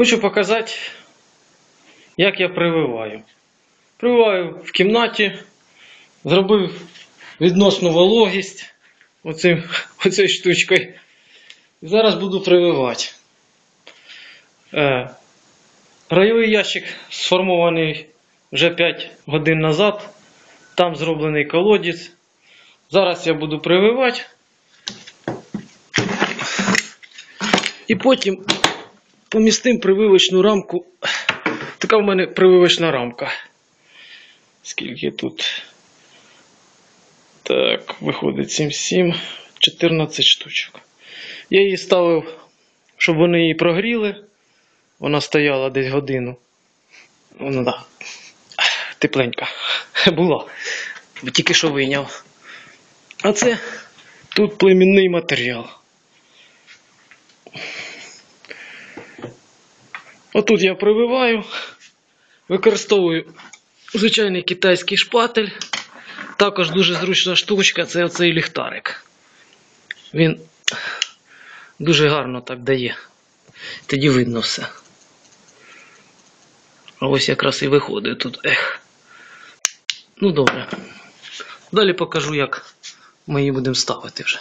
Хочу показати, як я прививаю. Прививаю в кімнаті, зробив відносну вологість оцим, оцею штучкою. І зараз буду прививати. Е, райовий ящик сформований вже 5 годин назад. Там зроблений колодязь. Зараз я буду прививати. І потім помістим прививочну рамку. Така в мене прививочна рамка. Скільки тут? Так, виходить 7, 7, 14 штучок. Я її ставив, щоб вони її прогріли. Вона стояла десь годину. Ну да. Тепленька. Була. Тільки що вийняв. А це тут племінний матеріал. Отут я прививаю, використовую звичайний китайський шпатель. Також дуже зручна штучка це оцей ліхтарик. Він дуже гарно так дає. Тоді видно все. А ось якраз і виходить тут. Ех. Ну добре. Далі покажу, як ми її будемо ставити вже.